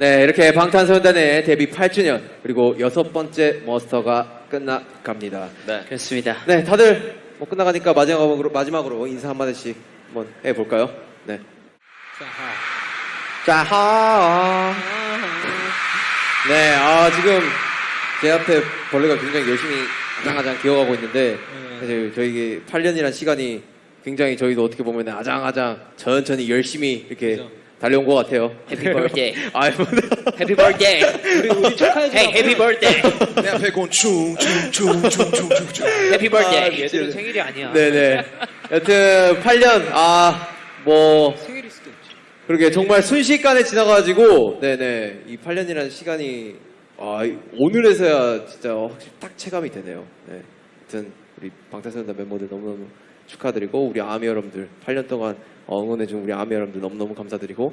네, 이렇게 방탄소년단의 데뷔 8주년 그리고 여섯 번째 머스터가 끝나갑니다. 네. 그렇습니다. 네, 다들 뭐 끝나가니까 마지막으로 마지막으로 인사 한 마디씩 한번 해 볼까요? 네. 자, 하. 네, 아 지금 제 앞에 벌레가 굉장히 열심히 아장아장 기어가고 있는데 사실 저희 8년이란 시간이 굉장히 저희도 어떻게 보면 아장아장 천천히 열심히 이렇게 달려온 것 같아요. 해피 버스데이. 아이 뭐. 해피 버스데이. 우리 우리 축하해 해피 버스데이. 내 앞에 곤충충충충충충충 해피 버스데이. 얘들은 생일이 아니야. 네네. 여튼 8년 아뭐 생일일 수도 있지. 그러게 정말 순식간에 지나가지고 네네 이 8년이라는 시간이 아 이- 오늘에서야 진짜 확실히 딱 체감이 되네요. 네. 여튼 우리 방탄소년단 멤버들 너무너무 축하드리고 우리 아미 여러분들 8년 동안 어, 응원해준 우리 아미 여러분들 너무너무 감사드리고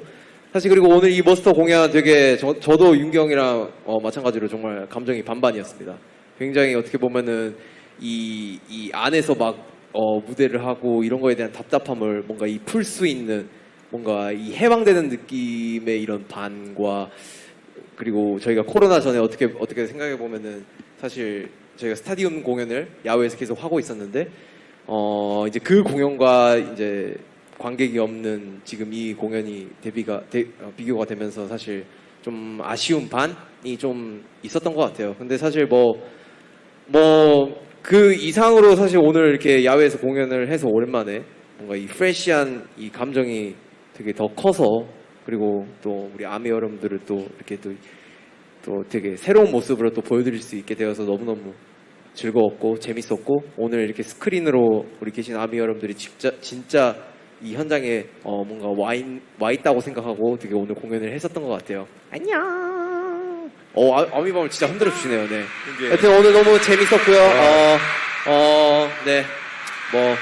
사실 그리고 오늘 이 머스터 공연 되게 저, 저도 윤경이랑 어, 마찬가지로 정말 감정이 반반이었습니다. 굉장히 어떻게 보면은 이, 이 안에서 막 어, 무대를 하고 이런 거에 대한 답답함을 뭔가 이 풀 수 있는 뭔가 이 해방되는 느낌의 이런 반과 그리고 저희가 코로나 전에 어떻게 어떻게 생각해 보면은 사실 저희가 스타디움 공연을 야외에서 계속 하고 있었는데 어 이제 그 공연과 이제 관객이 없는 지금 이 공연이 데뷔가 데- 어, 비교가 되면서 사실 좀 아쉬운 반이 좀 있었던 것 같아요. 근데 사실 뭐 뭐 그 이상으로 사실 오늘 이렇게 야외에서 공연을 해서 오랜만에 뭔가 이 프레시한 이 감정이 되게 더 커서 그리고 또 우리 아미 여러분들을 또 이렇게 또, 또 되게 새로운 모습으로 또 보여드릴 수 있게 되어서 너무너무 즐거웠고 재밌었고 오늘 이렇게 스크린으로 우리 계신 아미 여러분들이 진짜 진짜 이 현장에 어 뭔가 와, 있, 와 있다고 생각하고 되게 오늘 공연을 했었던 것 같아요. 안녕. 어 아, 아미밤을 진짜 흔들어 주시네요. 네. 하여튼 오늘 너무 재밌었고요. 어, 어, 네. 뭐,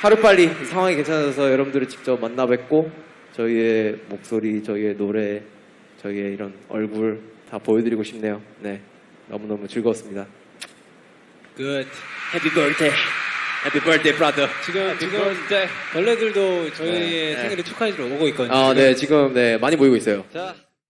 하루 빨리 이 상황이 괜찮아서 여러분들을 직접 만나 뵙고, 저희의 목소리, 저희의 노래, 저희의 이런 얼굴 다 보여드리고 싶네요. 네. 너무너무 즐거웠습니다. 굿. 해피 버스데이. 해피 버스데이 브라더. 지금 지금 벌레들도 저희의 네, 네. 생일을 축하해주러 오고 있거든요. 아, 네. 지금, 네. 많이 모이고 있어요. 자,